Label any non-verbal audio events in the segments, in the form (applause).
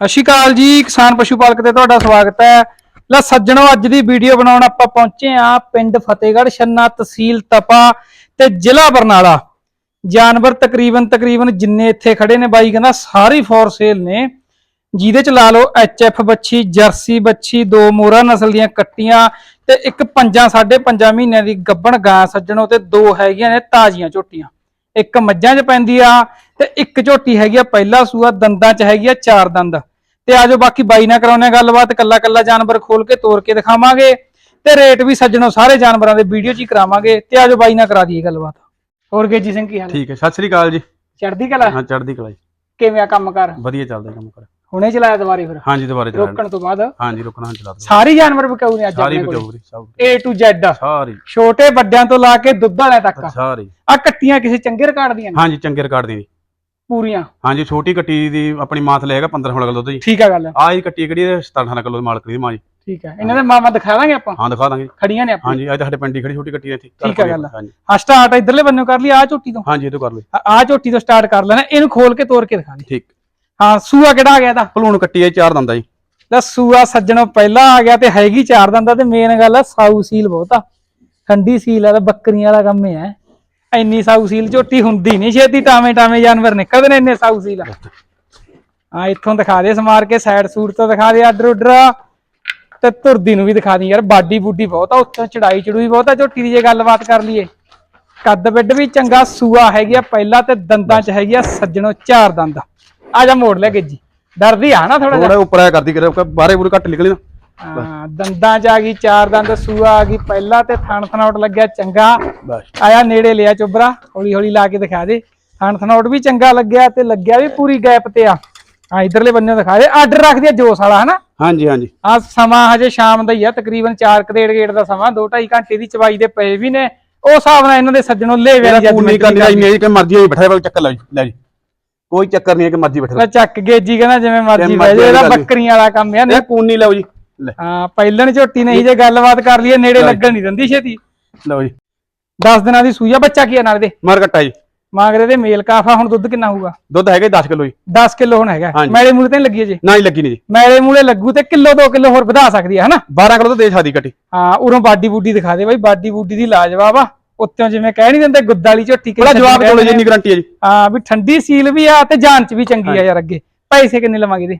ਸਤਿ ਸ਼੍ਰੀ ਅਕਾਲ ਜੀ, ਕਿਸਾਨ ਪਸ਼ੂ ਪਾਲਕ ਤੇ ਤੁਹਾਡਾ ਸਵਾਗਤ ਹੈ। ਲੈ ਸੱਜਣੋ, ਅੱਜ ਦੀ ਵੀਡੀਓ ਬਣਾਉਣ ਆਪਾਂ ਪਹੁੰਚੇ ਆ ਪਿੰਡ ਫਤਿਹਗੜ੍ਹ ਛੰਨਾ ਤਹਿਸੀਲ ਤਪਾ ਤੇ ਜ਼ਿਲ੍ਹਾ ਬਰਨਾਲਾ। ਜਾਨਵਰ ਤਕਰੀਬਨ ਤਕਰੀਬਨ ਜਿੰਨੇ ਇੱਥੇ ਖੜੇ ਨੇ ਬਾਈ, ਕਹਿੰਦਾ ਸਾਰੀ ਫੋਰ ਸੇਲ ਨੇ। ਜਿਹਦੇ ਚ ਲਾ ਲਓ ਐਫ ਬੱਛੀ, ਜਰਸੀ ਬੱਛੀ, ਦੋ ਮੋਰਾ ਨਸਲ ਦੀਆਂ ਕੱਟੀਆਂ ਤੇ ਇੱਕ ਪੰਜਾਂ, ਸਾਢੇ ਪੰਜਾਂ ਮਹੀਨਿਆਂ ਦੀ ਗੱਬਣ ਗਾਂ ਸੱਜਣੋ ਤੇ ਦੋ ਹੈਗੀਆਂ ਨੇ ਤਾਜ਼ੀਆਂ ਝੋਟੀਆਂ। ਇੱਕ ਮੱਝਾਂ 'ਚ ਪੈਂਦੀ ਆ ਤੇ ਇੱਕ ਝੋਟੀ ਹੈਗੀ ਆ, ਪਹਿਲਾ ਸੂਆ ਦੰਦਾਂ 'ਚ ਹੈਗੀ ਆ, ਚਾਰ ਦੰਦ। ਤੇ ਆਜੋ ਬਾਕੀ ਬਾਈ ਨਾਲ ਕਰਾਉਣੇ ਗੱਲਬਾਤ ਕੱਲਾ ਕੱਲਾ ਜਾਨਵਰ ਖੋਲ ਕੇ ਤੋੜ ਕੇ ਦਿਖਾਵਾਂਗੇ ਤੇ ਰੇਟ ਵੀ ਸੱਜਣੋ ਸਾਰੇ ਜਾਨਵਰਾਂ ਦੇ ਵੀਡੀਓ 'ਚ ਹੀ ਕਰਾਵਾਂਗੇ ਤੇ ਆਜੋ ਬਾਈ ਨਾਲ ਕਰਾ ਦਈਏ ਗੱਲਬਾਤ। ਹੋਰ ਗੇਜੀ ਸਿੰਘ ਕੀ ਹਾਲ ਠੀਕ ਹੈ ਸਤਿ ਸ੍ਰੀ ਅਕਾਲ ਜੀ। ਚੜਦੀ ਕਲਾ? ਹਾਂ ਚੜ੍ਹਦੀ ਕਲਾ ਜੀ। ਕਿਵੇਂ ਆ ਕੰਮ ਕਰ? ਵਧੀਆ ਚੱਲਦਾ ਕੰਮ ਕਰ। ਹੁਣੇ ਚਲਾਇਆ ਦੁਬਾਰੇ ਫਿਰ? ਹਾਂਜੀ ਦੁਬਾਰੇ ਚਲਾ ਰੋਕਣ ਤੋਂ ਬਾਅਦ? ਹਾਂਜੀ ਰੁਕਣਾ ਹਾਂ ਚਲਾ ਦੋ ਸਾਰੇ ਜਾਨਵਰ ਵਿਕਾਊ ਨੇ ਅੱਜ ਸਾਰੀ ਆਪਣੇ ਕੋਲ? ਬਚਾਉਰੀ ਸਭ। A to Z? ਸਾਰੀ। ਛੋਟੇ ਵੱਡਿਆਂ ਤੋਂ ਲਾ ਕੇ ਦੁੱਧ ਵਾਲਿਆਂ ਤੱਕ? ਸਾਰੀ। ਆ ਕੱਟੀਆਂ ਕਿਸੇ ਚੰਗੇ ਰਿਕਾਰਡ ਦੀਆਂ ਨੇ? ਹਾਂਜੀ ਚੰਗੇ ਰਿਕਾਰਡ ਦੀ ਜੀ। ਪੂਰੀਆਂ। ਹਾਂਜੀ ਛੋਟੀ ਕੱਟੀ ਦੀ ਆਪਣੀ ਮਾਤ ਲਏਗਾ 15 16 ਕਿਲੋ ਦੁੱਧ ਜੀ ਠੀਕ ਆ ਗੱਲ। ਆਹ ਹੀ ਕੱਟੀ ਕਿਹੜੀ 17 18 ਕਿਲੋ ਦੀ ਮਾਲਕ ਦੀ ਮਾਂ ਜੀ। ਠੀਕ ਆ। ਇਹਨਾਂ ਦੇ ਮਾਮਾ ਦਿਖਾ ਦਾਂਗੇ ਆਪਾਂ? ਹਾਂ ਦਿਖਾ ਦਾਂਗੇ। ਖੜੀਆਂ ਨੇ ਆਪਾਂ ਹਾਂਜੀ ਅੱਜ ਸਾਡੇ ਪਿੰਡ ਖੜੀ ਛੋਟੀ ਕੱਟੀ ਇੱਥੇ। ਠੀਕ ਹੈ ਗੱਲ। ਹਾਂਜੀ। ਆ ਸਟਾਰਟ ਇਧਰਲੇ ਬੰਨੋਂ ਕਰ ਲਈ ਆ ਝੋਟੀ ਤੋਂ। ਹਾਂਜੀ ਇਹ ਤੋਂ ਕਰ ਲਓ ਆ ਝੋਟੀ ਤੋਂ ਸਟਾਰਟ ਕਰ ਲੈਣਾ। ਇਹਨੂੰ ਖੋਲ ਕੇ ਤੋੜ ਕੇ ਦਿਖਾ ਦੇ। ਠੀਕ। ਹਾਂ ਸੂਆ ਕਿਹੜਾ ਆ ਗਿਆ ਇਹਦਾ? ਭਲੂਣ ਕੱਟੀ ਹੈ ਚਾਰ ਦੰਦਾ ਜੀ। ਲੈ ਸੂਆ ਸੱਜਣੋਂ ਪਹਿਲਾਂ ਆ ਗਿਆ ਤੇ ਹੈਗੀ ਚਾਰ ਦੰਦਾ। ਤੇ ਮੇਨ ਗੱਲ ਆ ਸਾਊ ਸੀਲ ਬਹੁਤ ਆ। ਠੰਡੀ ਸੀਲ ਆ ਤੇ ਬੱਕਰੀਆਂ ਵਾਲਾ ਕੰਮ ਹੈ ਇੰਨੀ ਸਾਊ ਸੀਲ ਝੋਟੀ ਹੁੰਦੀ ਨਹੀਂ ਛੇਤੀ ਟਾਵੇਂ ਟਾਵੇਂ ਜਾਨਵਰ ਨਿਕਲਦੇ ਨੇ ਇੰਨੇ ਸਾਊ ਸੀਲ ਆ ਇੱਥੋਂ ਦਿਖਾ ਦੇ ਸਮਾਰ ਕੇ ਸਾਈਡ ਸੂਟ ਤੋਂ ਦਿਖਾ ਦੇ ਆਡਰ ਉਡਰ ਤੇ ਤੁਰਦੀ ਨੂੰ ਵੀ ਦਿਖਾ ਦੀ ਯਾਰ, ਬਾਡੀ ਬੂਡੀ ਬਹੁਤ ਆ ਉੱਤੋਂ ਚੜਾਈ ਚੜੂਈ ਬਹੁਤ ਆ ਝੋਟੀ ਦੀ ਜੇ ਗੱਲਬਾਤ ਕਰ ਲਈਏ। ਕੱਦ ਬਿੱਡ ਵੀ ਚੰਗਾ, ਸੂਆ ਹੈਗੀ ਆ ਪਹਿਲਾਂ ਤੇ ਦੰਦਾਂ 'ਚ ਹੈਗੀ ਆ ਸੱਜਣੋ ਚਾਰ ਦੰਦ। ਆ ਜਾ ਮੋੜ ਲੈ ਗਿੱਜੀ। ਡਰਦੀ ਆ ਨਾ ਥੋੜਾ ਜਿਹਾ। ਥੋੜਾ ਉੱਪਰ ਆਇਆ ਕਰਦੀ ਕਰੇ ਬਾਰੇ ਬੁਰੇ ਘੱਟ ਨਿਕਲੀ ਨਾ। ਹਾਂ ਦੰਦਾਂ 'ਚ ਆ ਗਈ ਚਾਰ ਦੰਦ ਸੂਆ ਆ ਗਈ ਪਹਿਲਾਂ ਤੇ ਥਣ ਥਣਾਉਟ ਲੱਗਿਆ ਚੰਗਾ। ਬਸ। ਆਇਆ ਨੇੜੇ ਲਿਆ ਚੁੱਬਰਾ ਹੌਲੀ ਹੌਲੀ ਲਾ ਕੇ ਦਿਖਾ ਦੇ। ਥਣ ਥਣਾਉਟ ਵੀ ਚੰਗਾ ਲੱਗਿਆ ਤੇ ਲੱਗਿਆ ਵੀ ਪੂਰੀ ਗੈਪ ਤੇ ਆ। ਆ ਇਧਰਲੇ ਬੰਨੇ ਦਿਖਾ ਦੇ ਆਰਡਰ ਰੱਖ ਦਿਆ ਜੋਸ ਵਾਲਾ ਹਨਾ? ਹਾਂਜੀ ਹਾਂਜੀ। ਆ ਸਮਾਂ ਹਜੇ ਸ਼ਾਮ ਦਾ ਹੀ ਆ ਤਕਰੀਬਨ 4 ਕਰੇੜ ਗੇੜ ਦਾ ਸਮਾਂ 2.5 ਘੰਟੇ ਦੀ ਚਵਾਈ ਦੇ ਪਏ ਵੀ ਨੇ। ਉਹ ਹਿਸਾਬ ਨਾਲ ਇਹਨਾਂ ਦੇ ਸੱਜਣੋਂ ਲੈ ਮੇਰਾ ਵੇ ਪੂਰੀ ਕਰਨੀ ਆਈ ਨਹੀਂ ਕਿ ਮਰਜ਼ੀ ਹੋਈ ਬੈਠਾ ਕੋਈ ਚੱਕਰ ਲੈ ਜੀ ਲੈ ਜੀ। ਕੋਈ ਚੱਕਰ ਨਹੀਂ ਹੈ ਕਿ ਮਰਜ਼ੀ ਬੈਠਾ ਚੱਕ ਗੇਜੀ ਕਹਿੰਦਾ ਜਿਵੇਂ ਮਰਜ਼ੀ ਬਹਿ ਜਾ ਇਹਦਾ ਬੱਕਰੀਆਂ ਵਾਲਾ ਕੰਮ ਆ ਇਹ ਕੂਨ ਨਹੀਂ ਲਓ ਜੀ। ਲੈ ਹਾਂ ਪਹਿਲਣ ਝੋਟੀ ਨਹੀਂ ਜੇ ਗੱਲਬਾਤ ਕਰ ਲਈਏ ਨੇੜੇ ਲੱਗਣ ਨਹੀਂ ਦਿੰਦੀ ਛੇਤੀ। ਲਓ ਜੀ। 10 ਦਿਨਾਂ ਦੀ ਸੂਈ ਆ ਬੱਚਾ ਕੀ ਆ ਨਾਲ ਦੇ? ਮਾਰ ਕੱਟਾ ਜੀ। ਮਾਗਰੇ ਦੇ ਮੇਲ ਕਾਫਾ ਹੁਣ ਦੁੱਧ ਕਿੰਨਾ ਹੋਊਗਾ? ਦੁੱਧ ਹੈਗਾ 10 ਕਿਲੋ ਜੀ। 10 ਕਿਲੋ ਹੁਣ ਹੈਗਾ। ਮੈਲੇ ਮੂਲੇ ਤੇ ਲੱਗੀ ਜੇ ਨਾ ਹੀ ਲੱਗੀ ਨਹੀਂ ਜੀ। ਮੈਲੇ ਮੂਲੇ ਲੱਗੂ ਤੇ ਕਿਲੋ 2 ਕਿਲੋ ਹੋਰ ਵਧਾ ਸਕਦੀ ਹੈ ਹਨਾ? 12 ਕਿਲੋ ਤਾਂ ਦੇ ਸਕਦੀ ਕੱਟੀ ਹਾਂ। ਉਰੋਂ ਬਾਡੀ ਬੂਡੀ ਦਿਖਾ ਦੇ ਬਾਈ ਬਾਡੀ ਬੂਡੀ ਦੀ ਲਾਜਵਾਬ ਆ। ਉੱਤੋਂ ਜਿਵੇਂ ਕਹਿ ਨਹੀਂ ਦਿੰਦੇ ਗੁੱਦ ਵਾਲੀ ਝੋਟੀ ਕਿਹੜੀ ਜਵਾਬ ਕੋਲੇ। ਜਿੰਨੀ ਗਰੰਟੀ ਹੈ। ਜੀ। ਹਾਂ ਵੀ ਠੰਡੀ ਸੀਲ ਵੀ ਆ ਤੇ ਜਾਨ ਚ ਵੀ ਚੰਗੀ ਆ ਯਾਰ ਅੱਗੇ। ਪੈਸੇ ਕਿੰਨੇ ਲਵਾਂਗੇ ਦੇ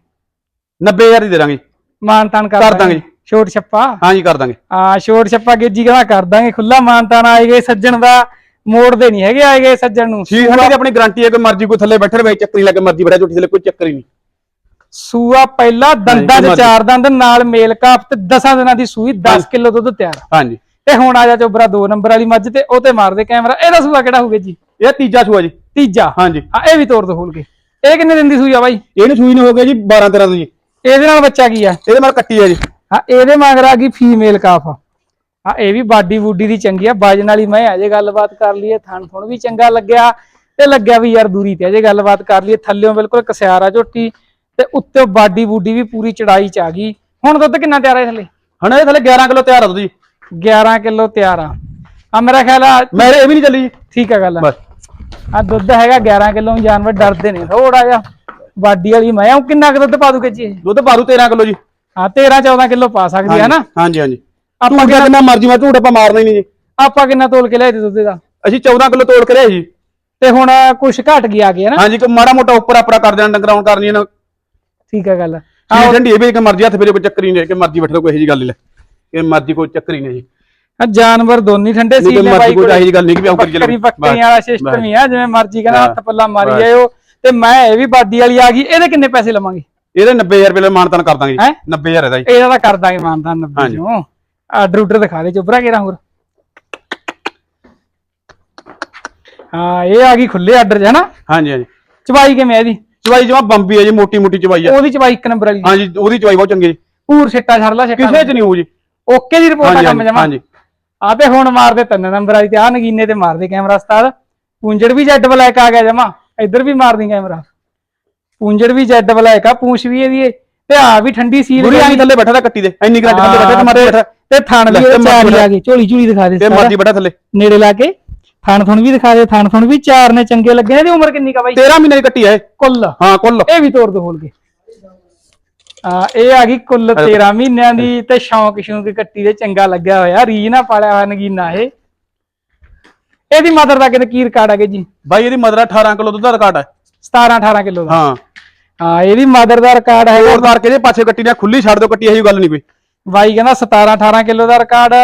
90000 ਦੀ ਦੇ ਦਾਂਗੇ। ਮਾਨ ਤਾਨ ਕਰ ਕਰ ਦਾਂਗੇ। ਛੋਟ ਛੱਪਾ। ਹਾਂਜੀ ਕਰ ਦਾਂਗੇ। ਆ ਛੋਟ ਛੱਪਾ ਗੇਜੀ ਕਹਿੰਦਾ ਕਰ ਦਾਂਗੇ। ਖੁੱਲਾ ਮਾਨ ਤਾਨ ਆਏ ਗਏ ਸੱਜਣ ਦਾ ਮੋੜਦੇ ਨਹੀਂ ਹੈਗੇ ਆਏ ਗਏ ਸੱਜਣ ਨੂੰ। ਠੀਕ ਹੈ ਦੀ ਆਪਣੀ ਗਰੰਟੀ ਹੈ ਕਿ ਮਰਜ਼ੀ ਕੋਈ ਥੱਲੇ ਬੈਠੇ ਰਹੇ ਚੱਕਰੀ ਲੱਗੇ ਮਰਜ਼ੀ ਬੈਠਾ ਝੂਠੀ ਥੱਲੇ ਕੋਈ ਚੱਕਰ ਹੀ ਨਹੀਂ। ਸੂਆ ਪਹਿਲਾ ਦੰਦਾਂ ਦੇ। ਚਾਰ ਦੰਦ ਨਾਲ ਮੇਲ ਕਾਫ ਤੇ 10 ਦਿਨਾਂ ਦੀ ਸੂਈ 10 ਕਿਲੋ ਦੁੱਧ ਤਿਆਰ। ਹਾਂਜੀ ਤੇ ਹੁਣ ਆ ਜਾ ਚੋਬਰਾ 2 ਨੰਬਰ ਵਾਲੀ ਮੱਝ ਤੇ ਉਹ ਤੇ ਮਾਰ ਦੇ ਕੈਮਰਾ। ਇਹਦਾ ਸੂਆ ਕਿਹੜਾ ਹੋਊਗਾ ਜੀ? ਇਹ ਤੀਜਾ ਸੂਆ ਜੀ। ਤੀਜਾ। ਹਾਂਜੀ ਹਾਂ ਇਹ ਵੀ ਤੋੜ ਦੋ ਖੋਲ ਕੇ। ਇਹ ਕਿੰਨੇ ਦਿਨ ਦੀ ਸੂਈ ਆ ਬਾਈ? ਇਹਨੂੰ ਸੂਈ ਨੂੰ ਹੋ ਗਿਆ ਜੀ 12 13 ਤੋਂ ਜੀ ਇਹਦੇ ਨਾਲ ਬੱਚਾ ਕੀ ਆ? ਇਹਦੇ ਨਾਲ ਕੱਟੀ ਹੈ ਜੀ। ਹਾਂ ਇਹਦੇ ਮਗਰ ਆ ਗਈ ਫੀਮੇਲ ਕਾਫ ਹਾਂ ਇਹ ਵੀ ਬਾਡੀ ਬੂਡੀ ਦੀ ਚੰਗੀ ਆ। ਵਜਨ ਵਾਲੀ ਮੈਂ ਅਜੇ ਗੱਲਬਾਤ ਕਰ ਲਈਏ ਥਣ ਥੁਣ ਵੀ ਚੰਗਾ ਲੱਗਿਆ ਤੇ ਲੱਗਿਆ ਵੀ ਯਾਰ ਦੂਰੀ ਤੇ। ਅਜੇ ਗੱਲਬਾਤ ਕਰ ਲਈਏ ਥੱਲਿਓਂ ਬਿਲਕੁਲ ਕਸਿਆਰ ਆ ਝੋਟੀ ਤੇ ਉੱਤੇ ਬਾਡੀ ਬੂਡੀ ਵੀ ਪੂਰੀ ਚੜਾਈ ਚ ਆ ਗਈ। ਹੁਣ ਦੁੱਧ ਕਿੰਨਾ ਤਿਆਰ ਹੈ ਥੱਲੇ? ਹੁਣ ਇਹ ਥੱਲੇ 11 ਕਿਲੋ ਤਿਆਰ ਆ ਦੁੱਧ ਜੀ। 11 ਕਿਲੋ ਤਿਆਰ ਆ। ਆ ਮੇਰਾ ਖਿਆਲ ਆ ਮੇਰੇ ਇਹ ਵੀ ਨਹੀਂ ਚੱਲੀ ਠੀਕ ਆ ਗੱਲ ਬਸ। ਆ ਦੁੱਧ ਹੈਗਾ 11 ਕਿਲੋ ਜਾਨਵਰ ਡਰਦੇ ਨੇ। ਥੋੜਾ ਜਿਹਾ ਬਾਡੀ ਵਾਲੀ ਮੈਂ ਉਹ ਕਿੰਨਾ ਕੁ ਦੁੱਧ ਪਾ ਦੂਗੇ ਜੀ? ਦੁੱਧ ਪਾਰੂ 13 ਕਿਲੋ ਜੀ। ਹਾਂ 13 14 ਕਿਲੋ ਪਾ ਸਕਦੀ ਹੈ ਨਾ? ਹਾਂਜੀ ਹਾਂਜੀ ਆਪਾਂ ਕਿੰਨਾ ਕਿੰਨਾ ਮਰਜ਼ੀ ਮੈਂ ਝੂਠ ਆਪਾਂ ਮਾਰਨਾ ਹੀ ਨਹੀਂ ਜੀ। ਆਪਾਂ ਕਿੰਨਾ ਤੋਲ ਕੇ ਲਿਆਏ ਤੇ ਦੁੱਧ ਦਾ? ਅਸੀਂ 14 ਕਿਲੋ ਤੋੜ ਕੇ ਲਿਆ ਜੀ ਤੇ ਹੁਣ ਕੁਛ ਘਟ ਗਿਆ ਗਿਆ ਨਾ? ਹਾਂਜੀ ਕੋਈ ਮਾੜਾ ਮੋਟਾ ਉੱਪਰ ਆਪਰਾ ਕਰ ਦੇਣਾ ਡੰਗਰਾਉਣ ਕਰਨੀ ਇਹਨਾਂ ਠੀਕ ਆ ਗੱਲ। ਚੀਜ਼ ਠੰਡੀ ਇਹ ਵੀ ਕਿ ਮਰਜ਼ੀ ਹੱਥ ਫੇਰੇ ਕੋਈ ਚੱਕਰ ਹੀ ਨਹੀਂ ਕਿ ਮਰਜ਼ੀ ਬੈਠੋ ਕੋਈ ਇਹੋ ਜੀ ਗੱਲ ਨਹੀਂ ਕਿ ਮਰਜ਼ੀ ਕੋਈ ਚੱਕਰ ਹੀ ਨਹੀਂ ਜੀ। ਆ ਜਾਨਵਰ ਦੋਨੀ ਠੰਡੇ ਸੀ ਨੇ ਬਾਈ ਕੋਈ ਇਹੋ ਜੀ ਗੱਲ ਨਹੀਂ ਕਿ ਆਉਂ ਕਰੀ ਚੱਲੋ। ਬੱਕਰੀਆਂ ਵਾਲਾ ਸਿਸਟਮ ਹੀ ਆ ਜਿਵੇਂ ਮਰਜ਼ੀ ਕਹਿੰਦਾ ਹੱਥ ਪੱਲਾ ਮਾਰੀ। ਜਾਇਓ ਤੇ ਮੈਂ ਇਹ ਵੀ ਬਾਡੀ ਵਾਲੀ ਆ ਗਈ ਇਹਦੇ ਕਿੰਨੇ ਪੈਸੇ ਲਵਾਂਗੇ? ਇਹਦੇ 90000 ਰੁਪਏ ਦਾ ਮਾਨਤਾਨ ਕਰ ਦਾਂਗੇ ਹੈਂ? ਜੀ 90000 ਇਹਦਾ ਜੀ। ਇਹਦਾ ਤਾਂ ਕਰ ਦਾਂਗੇ ਮਾਨਦਾਨ 90 ਹਾਂਜੀ। ਚੋਂ। ਆਰਡਰ ਉਡਰ ਦਿਖਾ ਦੇ ਚੁੱਬਰਾ ਕਿਹੜਾ ਹੋਰ। ਹਾਂ ਇਹ ਆ ਗਈ ਖੁੱਲੇ ਆਰਡਰ 'ਚ ਹਨਾ? ਹਾਂਜੀ ਹਾਂਜੀ। ਚਵਾਈ ਕਿਵੇਂ ਆ ਇਹਦੀ? ਚਵਾਈ ਜਮਾ ਬੰਬੀ ਹੈ ਜੀ ਮੋਟੀ ਮੋਟੀ ਚਵਾਈ ਆ। ਉਹਦੀ ਚਵਾਈ ਇੱਕ ਨੰਬਰ ਵਾਲੀ ਹਾਂਜੀ ਉਹਦੀ ਚਵਾਈ ਬਹੁਤ ਚੰਗੀ ਜੀ। ਪੂਰ ਛੱਟਾ ਛੜਲਾ ਛੱਟਾ ਕਿਸੇ ਚ ਨਹੀਂ ਹੋਊ ਜੀ। ਓਕੇ ਦੀ ਰਿਪੋਰਟ ਆ ਹਾਂਜੀ ਕੰਮ ਜਮਾ। ਹਾਂਜੀ। ਆ ਤੇ ਹੁਣ ਮਾਰਦੇ ਤਿੰਨ ਨੰਬਰ ਵਾਲੀ ਤੇ ਆ ਨਗੀਨੇ ਤੇ ਮਾਰਦੇ ਕੈਮਰਾ ਉਸਤਾਦ। ਪੂੰਜੜ ਵੀ ਜੈਡ ਬਲੈਕ ਆ ਗਿਆ ਜਮਾ। ਇੱਧਰ ਵੀ ਮਾਰਦੀ ਕੈਮਰਾ। ਪੂੰਜੜ ਵੀ ਜੈਡ ਬਲੈਕ ਆ ਪੂੰਛ ਵੀ ਇਹਦੀ ਇਹ, ਤੇ ਆ ਵੀ ਠੰਡੀ ਸੀਲ ਗੁਰੀ ਆਈ ਥੱਲੇ ਬੈਠਾ ਦਾ ਕੱਟੀ ਦੇ। ਇੰਨੀ ਗਰੰਟੀ ਥੱਲੇ ਬੈਠਾ ਤੇ ਮਾਰੇ ਬੈਠਾ ਤੇ ਥਣ ਵੀ ਲੈ, ਇਹਦੇ ਤੇ ਚਾਰ ਮਰਜ਼ੀ ਆ ਗਏ ਝੋਲੀ ਝੋਲੀ ਦਿਖਾ ਦੇ ਤੇ ਸਾਰਾ। ਮਰਜ਼ੀ ਬੈਠਾ ਥੱਲੇ। ਨੇੜੇ ਲਾ ਕੇ ਥਣ ਥਣ ਵੀ ਦਿਖਾ ਦੇ ਥਣ ਥਣ ਵੀ ਚਾਰ ਨੇ ਚੰਗੇ ਲੱਗੇ ਨੇ। ਇਹਦੀ ਉਮਰ ਕਿੰਨੀ ਕਾ ਬਾਈ? 13 ਮਹੀਨੇ ਦੀ ਕੱਟੀ ਇਹ। ਕੁੱਲ। ਹਾਂ ਕੁੱਲ। ਇਹ ਵੀ ਤੋੜ ਦੋ ਖੋਲ ਕੇ। ਆ ਇਹ ਆ ਗਈ ਕੁੱਲ 13 ਮਹੀਨਿਆਂ ਦੀ ਤੇ ਸ਼ੌਂਕ ਸ਼ੌਂਕ ਕੱਟੀ ਦੇ ਚੰਗਾ ਲੱਗਿਆ ਹੋਇਆ। ਰੀਜ ਨਾ ਪਾਲਿਆ ਹੋਇਆ ਨਗੀਨਾ ਇਹ। ਇਹਦੀ ਮਦਰ ਦਾ ਕਿਤੇ ਕੀ ਰਿਕਾਰਡ ਹੈਗੇ ਜੀ? ਬਾਈ ਇਹਦੀ ਮਦਰ 18 ਕਿਲੋ ਦੁੱਧ ਦਾ ਰਿਕਾਰਡ ਹੈ 17 18 ਕਿਲੋ ਦਾ। ਹਾਂ। ਹਾਂ ਇਹਦੀ ਮਦਰ ਦਾ ਰਿਕਾਰਡ ਹੈਗਾ ਹੋਰ ਕਰਕੇ ਇਹਦੇ ਪਾਸੇ ਕੱਟੀ ਨੇ ਖੁੱਲੀ ਛੱਡ ਦਿਓ ਕੱਟੀ ਇਹੀ ਗੱਲ ਨਹੀਂ ਕੋਈ। ਬਾਈ ਕਹਿੰਦਾ 17 18 ਕਿਲੋ ਦਾ ਰਿਕਾਰਡ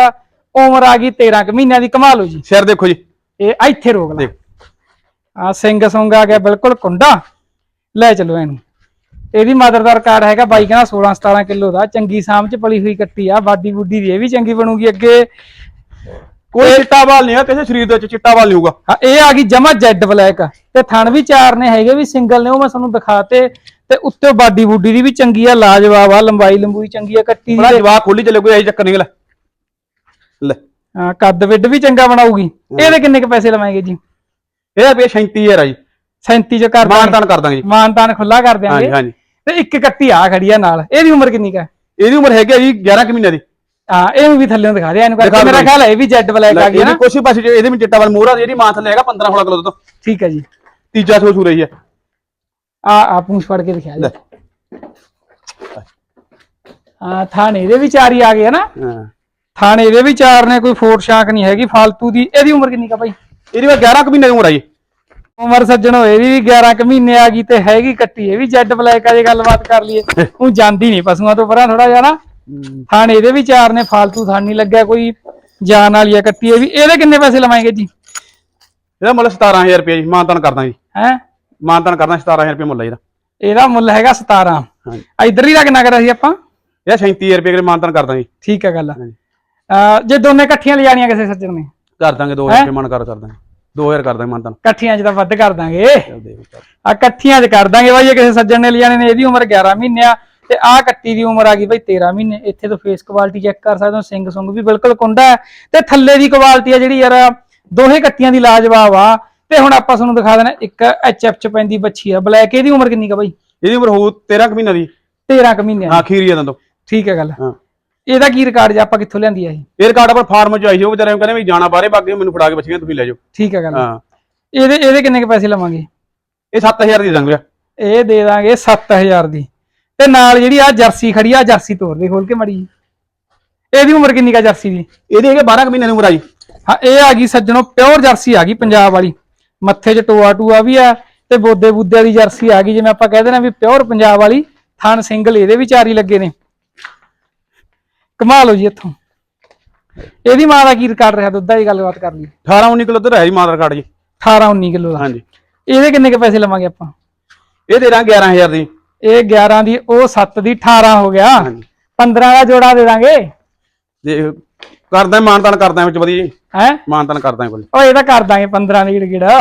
ਉਮਰ ਆ ਗਈ 13 ਕੁ ਮਹੀਨਿਆਂ ਦੀ ਕਮਾ ਲਓ ਜੀ। ਸਿਰ ਦੇਖੋ ਜੀ। ਇਹ ਇੱਥੇ ਰੋਕ ਲੈ। ਆ ਸਿੰਘ ਸੁੰਗ ਆ ਗਿਆ ਬਿਲਕੁਲ ਕੁੰਡਾ। ਲੈ ਚਲੋ ਇਹਨੂੰ। ਇਹਦੀ ਮਦਰ ਦਾ ਰਿਕਾਰਡ ਹੈਗਾ ਬਾਈ ਕਹਿੰਦਾ 16 17 ਕਿਲੋ ਦਾ। ਚੰਗੀ ਸਾਂਭ ਚ ਪਲੀ ਹੋਈ ਕੱਟੀ ਆ ਬਾਡੀ ਬੁੱਡੀ ਦੀ ਇਹ ਵੀ ਚੰਗੀ ਬਣੂਗੀ ਅੱਗੇ। ਕੋਈ ਚਿੱਟਾ ਵਾਲ ਨਹੀਂ ਹੈ ਕਿਸੇ ਸਰੀਰ ਦੇ ਵਿੱਚ ਚਿੱਟਾ ਵਾਲ ਨਹੀਂ ਹੋਊਗਾ। ਹਾਂ ਇਹ ਆ ਗਈ ਜਮਾ ਜੈਡ ਬਲੈਕ। ਤੇ ਥਣ ਵੀ ਚਾਰ ਨੇ ਹੈਗੇ ਵੀ ਸਿੰਗਲ ਨੇ ਉਹ ਮੈਂ ਤੁਹਾਨੂੰ ਦਿਖਾਤੇ। ਤੇ ਉੱਤੇ ਬਾਡੀ ਬੁੱਡੀ ਦੀ ਵੀ ਚੰਗੀ ਆ ਲਾਜਵਾਬ ਆ ਲੰਬਾਈ ਲੰਬੂਈ ਚੰਗੀ ਆ ਕੱਟੀ ਬੜਾ ਦੀ ਜਵਾਕ ਖੋਲੀ ਚੱਲੇ ਕੋਈ ਇਹੀ ਚੱਕਰ ਨਹੀਂ ਲੈ। ਲੈ। ਹਾਂ, ਕੱਦ ਵਿੱਡ ਵੀ ਚੰਗਾ ਬਣਾਉਗੀ ਇਹਦੇ ਕਿੰਨੇ ਕ ਪੈਸੇ ਲਵਾਂਗੇ ਜੀ? ਇਹਦਾ ਪੇ 37000 ਆ ਜੀ। 37 ਚ ਕਰ ਮਾਨ ਦਾਂਗੇ ਤਾਨ ਕਰ ਦਾਂਗੇ ਜੀ। ਮਾਨਤਾਨ ਖੁੱਲਾ ਕਰ ਹਾਂਜੀ ਦਿਆਂਗੇ। ਹਾਂਜੀ ਤੇ ਇੱਕ ਕੱਟੀ ਆ ਖੜੀ ਆ ਨਾਲ। ਇਹਦੀ ਉਮਰ ਕਿੰਨੀ ਕਾ ਇਹਦੀ ਉਮਰ ਹੈਗੀ ਆ ਜੀ 11 ਕੁ ਮਹੀਨਿਆਂ ਦੀ। ਹਾਂ ਇਹਨੂੰ ਵੀ ਥੱਲੇ ਦਿਖਾ ਦੇ ਇਹਨੂੰ ਕਰਕੇ ਮੇਰਾ। ਖਿਆਲ ਹੈ ਇਹ ਵੀ ਜੈਡ ਬਲੈਕ ਆ ਹੈ ਇਹਦੀ ਨਾ। ਕੋਸ਼ੀ ਪਾਸੇ ਚ ਇਹਦੇ ਵਿੱਚ ਚਿੱਟਾ ਵਾਲ ਮੋਹਰਾ ਇਹਦੀ ਮਾਂ ਥੱਲੇ ਹੈਗਾ 15 16 ਕਿਲੋ ਦੁੱਧ। ਠੀਕ ਹੈ ਜੀ। ਤੀਜਾ ਸੋ ਸੂ ਰਹੀ ਹੈ। ਆ ਆ ਪੂੰਛ ਫੜ ਕੇ ਦਿਖਾ ਲੈ। ਦੇ ਆ ਥਾਣੇ ਇਹਦੇ ਵੀ ਚਾਰ ਹੀ ਆ ਗਏ ਆ ਨਾ। ਹਾਂ। ਥਾਣੇ ਇਹਦੇ ਵੀ ਚਾਰ ਨੇ ਕੋਈ ਫੋਟ ਸ਼ਾਂਕ ਨਹੀਂ ਹੈਗੀ ਫਾਲਤੂ ਦੀ। ਇਹਦੀ ਉਮਰ ਕਿੰਨੀ ਕਾ ਭਾਈ? ਇਹਦੀ 11 ਕੁ ਮਹੀਨੇ ਦੀ ਉਮਰ ਆ ਜੀ। ਉਮਰ ਸੱਜਣੋ ਇਹਦੀ ਵੀ 11 ਕੁ ਮਹੀਨੇ ਆ ਗਈ ਤੇ ਹੈਗੀ ਕੱਟੀ ਇਹ ਵੀ ਜੈਡ ਬਲੈਕ ਆ ਜੇ ਗੱਲਬਾਤ ਕਰ ਲਈਏ। (laughs) ਉਹ ਜਾਂਦੀ ਨਹੀਂ ਪਸ਼ੂਆਂ ਤੋਂ ਪਰਾਂ ਥੋੜਾ ਜਿਹਾ ਨਾ। ਥਾਣੇ ਇਹਦੇ ਵੀ ਚਾਰ ਨੇ ਫਾਲਤੂ ਥਾਣ ਨਹੀਂ ਲੱਗਿਆ ਕੋਈ ਜਾਨ ਵਾਲੀ ਆ ਕੱਟੀ ਇਹ ਵੀ। ਇਹਦੇ ਕਿੰਨੇ ਪੈਸੇ ਲਵਾਂਗੇ ਜੀ? ਇਹਦਾ ਮੁੱਲ 17000 ਰੁਪਏ ਜੀ ਮਾਂ ਤਾਨ ਕਰਦਾ ਜੀ। ਹੈ? ਮਾਂ ਤਾਨ ਕਰਦਾ 17000 ਰੁਪਏ ਮੁੱਲ ਇਹਦਾ। ਇਹਦਾ ਮੁੱਲ ਹੈਗਾ 17 ਹਾਂਜੀ। ਇਧਰਲੀ ਦਾ ਕਿੰਨਾ ਕਰਿਆ ਸੀ ਆਪਾਂ? ਇਹਦਾ 37000 ਰੁਪਏ ਕਰੇ ਮਾਂ ਤਾਨ ਕਰਦਾ ਜੀ। ਠੀਕ ਹੈ ਗੱਲ ਜੇ ਦੋਨੇ ਇਕੱਠੀਆਂ ਲਿਜਾਣੀਆਂ ਕਿਸੇ ਸੱਜਣ ਨੇ? ਕਰ ਦਾਂਗੇ 2000 ਰੁਪਏ ਮਨ ਕਰ ਕਰ ਦਾਂਗੇ 2000 ਕਰ ਦਾਂਗੇ ਮਾਂ ਤਾਨ ਇਕੱਠੀਆਂ 'ਚ ਤਾਂ ਵੱਧ ਕਰ ਦਾਂਗੇ। ਆ ਇਕੱਠੀਆਂ 'ਚ ਕਰ ਦਾਂਗੇ ਬਾਈ ਜੇ ਕਿਸੇ ਸੱਜਣ ਨੇ ਲਿਜਾਣੇ ਨੇ ਇਹਦੀ ਉਮਰ 11 ਮਹੀਨੇ ਆ ਤੇ ਆਹ ਕੱਟੀ ਦੀ ਉਮਰ ਆ ਗਈ ਬਾਈ 13 ਮਹੀਨੇ ਇੱਥੇ ਤੋਂ ਫੇਸ ਕੁਆਲਿਟੀ ਚੈੱਕ ਕਰ ਸਕਦੇ ਹੋ ਸਿੰਘ ਸੁੰਗ ਵੀ ਬਿਲਕੁਲ ਕੁੰਡਾ ਹੈ। ਤੇ ਥੱਲੇ ਦੀ ਕੁਆਲਿਟੀ ਆ ਜਿਹੜੀ ਯਾਰ ਦੋਹੇ ਕੱਟੀਆਂ ਦੀ ਲਾਜਵਾਬ ਆ। ਤੇ ਹੁਣ ਆਪਾਂ ਤੁਹਾਨੂੰ ਦਿਖਾ ਦੇਣਾ ਇੱਕ ਐਚਐਫ 'ਚ ਪੈਂਦੀ ਬੱਚੀ ਆ। ਬਲੈਕ ਇਹਦੀ ਉਮਰ ਕਿੰਨੀ ਕਾ ਬਾਈ? ਇਹਦੀ ਉਮਰ ਹੋਊ 13 ਕੁ ਮਹੀਨੇ ਦੀ। 13 ਕੁ ਮਹੀਨੇ ਹਾਂ ਖੀਰੀ ਇਹਨਾਂ ਤੋਂ। ਠੀਕ ਹੈ ਗੱਲ। ਹਾਂ। ਇਹਦਾ ਕੀ ਰਿਕਾਰਡ ਜੀ ਆਪਾਂ ਕਿੱਥੋਂ ਲਿਆਂਦੀ ਆ ਇਹ? ਇਹ ਰਿਕਾਰਡ ਆਪਾਂ ਫਾਰਮ ਚ ਆਈ ਸੀ ਉਹ ਵਿਚਾਰੇ ਕਹਿੰਦੇ ਵੀ ਜਾਣਾ ਬਾਹਰੇ ਬਾਗੇ ਮੈਨੂੰ ਫੜਾ ਕੇ ਬੱਚੀਆਂ ਤੁਸੀਂ ਲੈ ਜਾਓ। ਠੀਕ ਹੈ ਗੱਲ। ਹਾਂ। ਇਹਦੇ ਇਹਦੇ ਕਿੰਨੇ ਕੁ ਪੈਸੇ ਲਵਾਂਗੇ? ਇਹ 7000 ਦੀ ਦਾਂਗੇ ਇਹ ਦੇ ਦਾਂਗੇ 7000 ਦੀ। ਤੇ ਨਾਲ ਜਿਹੜੀ ਆ ਜਰਸੀ ਖੜੀ ਆ ਜਰਸੀ ਤੋਰ ਦੇ ਖੋਲ ਕੇ ਮੜੀ ਇਹਦੀ ਉਮਰ ਕਿੰਨੀ ਕਾ ਜਰਸੀ ਦੀ? ਇਹਦੀ ਹੈਗੇ 12 ਕੁ ਮਹੀਨੇ ਦੀ ਉਮਰ ਆ ਜੀ। ਹਾਂ ਇਹ ਆ ਗਈ ਸੱਜਣੋ ਪਿਓਰ ਜਰਸੀ ਆ ਗਈ ਪੰਜਾਬ ਵਾਲੀ। ਮੱਥੇ 'ਚ ਟੋਆ ਟੂਆ ਵੀ ਆ ਤੇ ਬੋਦੇ ਬੁੱਦੇ ਵਾਲੀ ਜਰਸੀ ਆ ਗਈ ਜਿਵੇਂ ਆਪਾਂ ਕਹਿੰਦੇ ਨੇ ਵੀ ਪਿਓਰ ਪੰਜਾਬ ਵਾਲੀ ਥਣ ਸਿੰਗਲ ਇਹਦੇ ਵੀ ਚਾਰ ਹੀ ਲੱਗੇ ਨੇ। ਕਮਾ ਲਓ ਜੀ ਇੱਥੋਂ। ਇਹਦੀ ਮਾਂ ਦਾ ਕੀ ਰਿਕਾਰਡ ਰਿਹਾ? ਦੁੱਧ ਦੀ ਗੱਲਬਾਤ ਕਰ ਲਈ 18 19 ਕਿਲੋ ਦੁੱਧ ਹੈ ਜੀ ਮਾਂ ਦਾ ਰਿਕਾਰਡ ਜੀ। 18 19 ਕਿਲੋ ਦਾ। ਹਾਂਜੀ। ਇਹਦੇ ਕਿੰਨੇ ਕੇ ਪੈਸੇ ਲਵਾਂਗੇ ਆਪਾਂ? ਇਹ ਦੇ ਦਾਂਗੇ 11000 ਦੀ। ਇਹ 11 ਦੀ ਉਹ 7 ਦੀ 18 ਹੋ ਗਿਆ। ਹਾਂਜੀ। 15 ਦਾ ਜੋੜਾ ਦੇ ਦਾਂਗੇ। ਦੇ ਕਰਦਾ ਮਾਨਤਾਨ ਕਰਦਾ ਵਿੱਚ ਵਧੀਆ ਜੀ। ਹੈ? ਮਾਨਤਾਨ ਕਰਦਾ ਕੋਲ ਉਹ ਇਹ ਤਾਂ ਕਰ ਦਾਂਗੇ 15 ਦੀ ਗੇੜਾ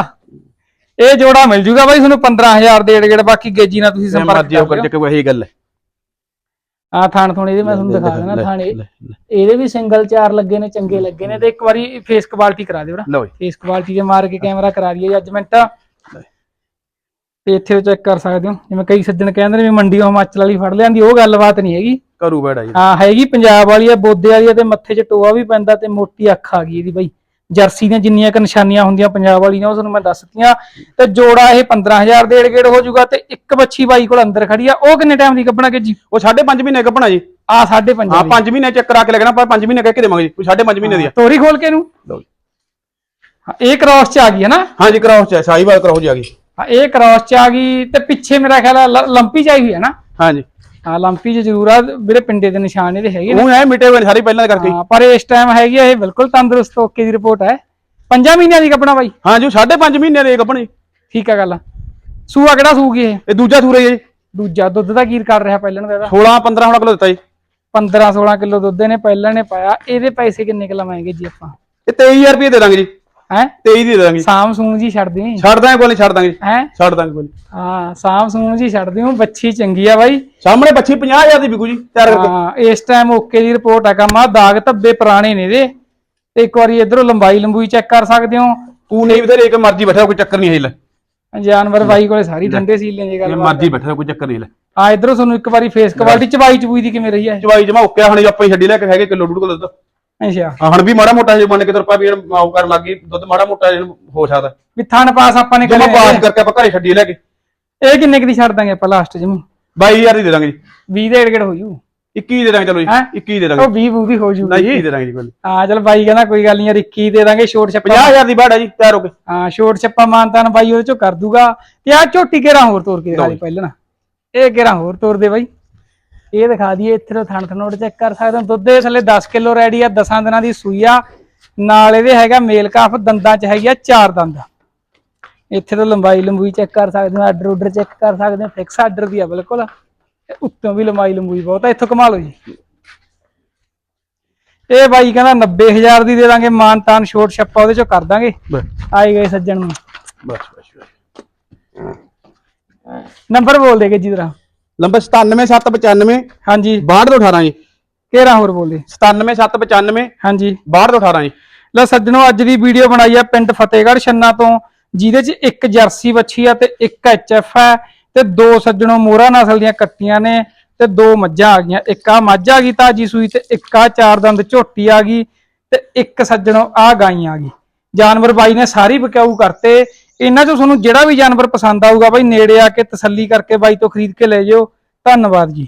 ਇਹ ਜੋੜਾ ਮਿਲ ਜੂਗਾ ਬਾਈ ਤੁਹਾਨੂੰ 15000 ਦੇ ਗੇੜ ਬਾਕੀ ਗੇਜੀ ਨਾਲ ਤੁਸੀਂ ਸੰਪਰਕ ਉਹ ਕਰਕੇ ਕੋਈ ਇਹੀ ਗੱਲ ਹੈ। ਆ ਥਾਣ ਥੋਣੇ ਇਹਦੇ ਮੈਂ ਤੁਹਾਨੂੰ ਦਿਖਾ ਦੇਣਾ ਥਾਣੇ। ਇਹਦੇ ਵੀ ਸਿੰਗਲ ਚਾਰ ਲੱਗੇ ਨੇ ਚੰਗੇ ਲੱਗੇ ਨੇ ਤੇ ਇੱਕ ਵਾਰੀ ਫੇਸ ਕੁਆਲਿਟੀ ਕਰਾ ਦਿਓ ਨਾ। ਫੇਸ ਕੁਆਲਿਟੀ ਦੇ ਮਾਰ ਕੇ ਕੈਮਰਾ ਕਰਾ ਦਈਏ ਜੱਜਮੈਂਟ ਤੇ ਇੱਥੇ ਚੈੱਕ ਕਰ ਸਕਦੇ ਹੋ। ਜਿਵੇਂ ਕਈ ਸੱਜਣ ਕਹਿੰਦੇ ਨੇ ਵੀ ਮੰਡੀੋਂ ਹਿਮਾਚਲ ਵਾਲੀ ਫੜ ਲਿਆਂਦੀ ਉਹ ਗੱਲਬਾਤ ਨਹੀਂ ਹੈਗੀ। ਕਰੂ ਬੈੜਾ ਜੀ। ਹਾਂ ਹੈਗੀ ਪੰਜਾਬ ਵਾਲੀ ਆ ਬੋਦੇ ਵਾਲੀ ਆ ਤੇ ਮੱਥੇ 'ਚ ਟੋਆ ਵੀ ਪੈਂਦਾ ਤੇ ਮੋਟੀ ਅੱਖ ਆ ਗਈ ਇਹਦੀ ਬਾਈ। ਜਰਸੀ ਦੀਆਂ ਜਿੰਨੀਆਂ ਕ ਨਿਸ਼ਾਨੀਆਂ ਹੁੰਦੀਆਂ ਪੰਜਾਬ ਵਾਲੀ ਉਹ ਤੁਹਾਨੂੰ ਮੈਂ ਦੱਸਤੀਆਂ ਤੇ ਜੋੜਾ ਇਹ 15000 ਦੇ ਏੜ ਹੋ ਜਾਊਗਾ ਤੇ ਇੱਕ ਬੱਚੀ ਬਾਈ ਕੋਲ ਅੰਦਰ ਖੜੀ ਆ। ਉਹ ਕਿੰਨੇ ਟਾਈਮ ਦੀ ਕੱਢਣਾ ਕਿ ਜੀ? ਉਹ 5.5 ਮਹੀਨੇ ਕੱਪਣਾ ਜੀ। ਆ 5.5 ਹਾਂ 5 ਮਹੀਨੇ ਚੈੱਕ ਕਰਾ ਕੇ ਲੱਗਣਾ ਪਰ 5 ਮਹੀਨੇ ਕਹਿ ਕੇ ਦੇਵਾਂਗੇ ਜੀ। ਕੋਈ 5.5 ਮਹੀਨੇ ਦੀ ਆ। ਤੋਰੀ ਖੋਲ ਕੇ ਇਹਨੂੰ। ਲਓ ਜੀ। ਹਾਂ, ਇਹ ਕ੍ਰਾਸ ਚ ਆ ਗਈ ਹੈ ਨਾ? ਹਾਂਜੀ ਕਰਾਓ ਚ ਸਾਈਵਾਲ ਕਰਾਓ ਜੀ ਆ ਗਈ। ਹਾਂ, ਇਹ ਕ੍ਰਾਸ ਚ ਆ ਗਈ ਤੇ ਪਿੱਛੇ ਮੇਰਾ ਖਿਆਲ ਆ ਲ- ਲੰਪੀ ਚ ਆਈ ਹੋਈ ਹੈ ਨਾ? ਹਾਂਜੀ। ਹਾਂ ਲੰਪੀ ਚ ਜ਼ਰੂਰ ਆ ਵੀਰੇ ਪਿੰਡੇ ਦੇ ਨਿਸ਼ਾਨ ਇਹਦੇ ਹੈਗੇ ਨੇ। ਉਹ ਐ ਮਿਟੇ ਹੋਏ ਨੇ ਸਾਰੇ ਪਹਿਲਾਂ ਦੇ ਕਰਕੇ। ਹਾਂ, ਪਰ ਇਸ ਟਾਈਮ ਹੈਗੀ ਆ ਇਹ ਬਿਲਕੁਲ ਤੰਦਰੁਸਤ ਓਕੇ ਦੀ ਰਿਪੋਰਟ ਹੈ ਪੰਜਾਂ ਮਹੀਨਿਆਂ ਦੀ ਕੱਪਣਾ ਬਾਈ। ਹਾਂਜੀ ਉਹ 5.5 ਮਹੀਨੇ ਦੇ ਕੱਪਣੇ। ਠੀਕ ਆ ਗੱਲ ਸੂਆ ਕਿਹੜਾ ਸੂਗੀ ਇਹ? ਇਹ ਦੂਜਾ ਸੂਰੇ ਜੀ। ਦੂਜਾ ਦੁੱਧ ਦਾ ਕੀ ਕਰ ਰਿਹਾ ਪਹਿਲਣ ਦਾ ਇਹਦਾ? 16 15 ਹੁਣ ਕਿਲੋ ਦਿੱਤਾ ਜੀ। 15 16 ਕਿਲੋ ਦੁੱਧ ਇਹਨੇ ਪਹਿਲਾਂ ਨੇ ਪਾਇਆ ਇਹਦੇ ਪੈਸੇ ਕਿੰਨੇ ਕੁ ਲਵਾਂਗੇ ਜੀ ਆਪਾਂ? ਇਹ 23000 ਰੁਪਏ ਦੇ ਦਾਂਗੇ ਜੀ। ਹੈ? 23 ਦੀ ਦੇ ਦਾਂਗੇ। ਸਾਮ ਸੂਮ ਜੀ ਛੱਡ ਦੇ ਛੱਡ ਦਾਂਗੇ ਕੋਈ ਨਹੀਂ ਛੱਡ ਦਾਂਗੇ। ਜੀ। ਹੈ? ਛੱਡ ਦਾਂਗੇ ਕੋਈ ਨੀ। ਹਾਂ ਸਾਮ ਸੂਮ ਜੀ ਛੱਡ ਦਿਓ ਬੱਚੀ ਚੰਗੀ ਆ ਬਾਈ। ਸਾਹਮਣੇ ਬੱਚੀ 50000 ਦੀ ਵਿਕੂ ਜੀ ਤਿਆਰ ਕਰਕੇ। ਹਾਂ ਇਸ ਟਾਈਮ ਓਕੇ ਦੀ ਰਿਪੋਰਟ ਆ ਕੰਮ ਆ ਦਾਗ ਧੱਬੇ ਪੁਰਾਣੇ ਨੇ ਇਹਦੇ। ਤੇ ਇੱਕ ਵਾਰੀ ਇਧਰੋਂ ਲੰਬਾਈ ਲੰਬੂਈ ਚੈੱਕ ਕਰ ਸਕਦੇ ਹੋ। ਤੂੰ ਨਹੀਂ ਬਥੇਰੇ ਇੱਕ ਮਰਜ਼ੀ ਬੈਠਾ ਕੋਈ ਚੱਕਰ ਨਹੀਂ ਹੈ ਲੈ ਜਾਨਵਰ ਬਾਈ ਕੋਲੇ ਸਾਰੀ ਠੰਡੇ ਸੀਲੇ ਦੀ ਇਹ ਗੱਲ ਮਰਜ਼ੀ ਬੈਠਾ ਕੋਈ ਚੱਕਰ ਨਹੀਂ ਲੈ ਆ ਇਧਰੋਂ ਤੁਹਾਨੂੰ ਇੱਕ ਵਾਰੀ ਫੇਸ ਕੁਆਲਿਟੀ ਚਬਾਈ ਚਬੂਈ ਦੀ ਕਿਵੇਂ ਰਹੀ ਹੈ? ਚਵਾਈ ਜਮਾ ਓਕੇ ਹਣੇ ਆਪਾਂ ਹੀ ਛੱਡੀ ਲੈ ਕੇ ਹੈਗੇ ਕਿਲੋ ਡੂਡ ਕਿਲੋ ਅੱਛਾ। ਹਾਂ, ਹੁਣ ਵੀ ਮਾੜਾ ਮੋਟਾ ਜੇ ਮੰਨ ਕੇ ਤੁਰ ਪਾ ਵੀ ਮਾਉ ਕਰਨ ਲੱਗੀ ਦੁੱਧ ਮਾੜਾ ਮੋਟਾ ਜਿਹਨੂੰ ਹੋ ਸਕਦਾ। ਵੀ ਥਣ ਪਾਸ ਆਪਾਂ ਨੇ ਕਰਿਆ ਪਾਸ ਕਰਕੇ ਆਪਾਂ ਘਰੇ ਛੱਡੀ ਲੈ ਕੇ। ਇਹ ਕਿੰਨੇ ਕੁ ਦੀ ਛੱਡ ਦਾਂਗੇ ਆਪਾਂ ਲਾਸਟ ਜਮੀ 22000 ਦੀ ਦੇ ਦਾਂਗੇ ਜੀ। 20 ਦੇ ਏੜ ਹੋ ਜੂ? 21 ਦੇ ਦਾਂਗੇ ਚਲੋ ਜੀ ਹੈਂ? 21 ਦੇ ਉਹ ਦਾਂਗੇ 20 ਬੂਦੀ ਹੋ ਜੂ ਨਾ 21 ਦੇ ਦਾਂਗੇ ਜੀ ਕੋਈ ਹਾਂ ਚਲ ਬਾਈ ਕਹਿੰਦਾ ਕੋਈ ਗੱਲ ਨਹੀਂ ਯਾਰ 21 ਦੇ ਦਾਂਗੇ ਛੋਟ ਛੱਪਾ। 50000 ਦੀ ਬਾੜ ਜੀ ਤਿਆਰ ਹੋ ਕੇ। ਹਾਂ ਛੋਟ ਛੱਪਾ ਮਾਨਤਾਨ ਬਾਈ ਉਹਦੇ ਚੋਂ ਕਰ ਦੂਗਾ। ਤੇ ਆ ਝੋਟੀ ਘੇਰਾ ਹੋਰ ਤੋਰ ਕੇ ਦਿਖਾ ਦੇ। ਪਹਿਲਾਂ? ਇਹ ਘੇਰਾ ਹੋਰ ਤੋਰ ਦੇ ਬਾਈ? ਇਹ ਦਿਖਾ ਦਈਏ ਇੱਥੇ ਤੋਂ ਥਣ ਥਣੋੜ ਚੈੱਕ ਕਰ ਸਕਦੇ ਹੋ। ਦੁੱਧ ਦੇ ਥੱਲੇ 10 ਕਿਲੋ ਰੈਡੀ ਆ 10 ਦਿਨਾਂ ਦੀ ਸੂਈ ਆ। ਨਾਲ ਇਹਦੇ ਹੈਗਾ ਮੇਲ ਕਾਫ ਦੰਦਾਂ ਚ ਹੈਗੀ ਆ ਚਾਰ ਦੰਦ। ਇੱਥੇ ਤੋਂ ਲੰਬਾਈ ਲੰਬੂਈ ਚੈੱਕ ਕਰ ਸਕਦੇ ਹੋ ਆਰਡਰ ਆਰਡਰ ਚੈੱਕ ਕਰ ਸਕਦੇ ਹੋ ਫਿਕਸ ਆਰਡਰ ਦੀ ਆ ਬਿਲਕੁਲ। ਉੱਤੋਂ ਵੀ ਲੰਬਾਈ ਲੰਬੂਈ ਬਹੁਤ ਆ ਇੱਥੋਂ ਕਮਾ ਲਓ ਜੀ। ਇਹ ਬਾਈ ਕਹਿੰਦਾ 90000 ਦੀ ਦੇ ਦਾਂਗੇ ਮਾਨਤਾਨ ਛੋਟ ਛੱਪਾ ਉਹਦੇ ਚੋਂ ਕਰ ਦਾਂਗੇ। ਆਏ ਗਏ ਸੱਜਣ ਨੂੰ। ਬਸ ਬਸ ਨੰਬਰ ਬੋਲ ਦੇ ਕੇ ਜੀ ਜਰਾ। ਨੰਬਰ 97795 ਹਾਂਜੀ। 62 ਤੋਂ 18 ਜੀ। ਕਿਹੜਾ ਹੋਰ ਬੋਲ? ਦੇ 97795 ਹਾਂਜੀ। 62 ਤੋਂ 18 ਜੀ। ਲੈ ਸੱਜਣੋ ਅੱਜ ਦੀ ਵੀਡੀਓ ਬਣਾਈ ਆ ਪਿੰਡ ਫਤਿਹਗੜ੍ਹ ਛੰਨਾ ਤੋਂ ਜਿਹਦੇ 'ਚ ਇੱਕ ਜਰਸੀ ਵੱਛੀ ਆ ਤੇ ਇੱਕ ਐਚਐਫ ਹੈ ਤੇ ਦੋ ਸੱਜਣੋ ਮੋਹਰਾ ਨਸਲ ਦੀਆਂ ਕੱਟੀਆਂ ਨੇ ਤੇ ਦੋ ਮੱਝਾਂ ਆ ਗਈਆਂ। ਇੱਕ ਆ ਮੱਝ ਆ ਗਈ ਤਾਜੀ ਸੂਈ ਤੇ ਇੱਕ ਆ ਚਾਰ ਦੰਦ ਝੋਟੀ ਆ ਗਈ ਤੇ ਇੱਕ ਸੱਜਣੋ ਆ ਗਾਈ ਆ ਗਈ। ਜਾਨਵਰ ਬਾਈ ਨੇ ਸਾਰੀ ਬਕਾਊ ਕਰਤੇ ਇਹਨਾਂ 'ਚੋਂ ਤੁਹਾਨੂੰ ਜਿਹੜਾ ਵੀ ਜਾਨਵਰ ਪਸੰਦ ਆਊਗਾ ਬਾਈ, ਨੇੜੇ ਆ ਕੇ ਤਸੱਲੀ ਕਰਕੇ ਬਾਈ ਤੋਂ ਖਰੀਦ ਕੇ ਲੈ ਜਿਓ। ਧੰਨਵਾਦ ਜੀ।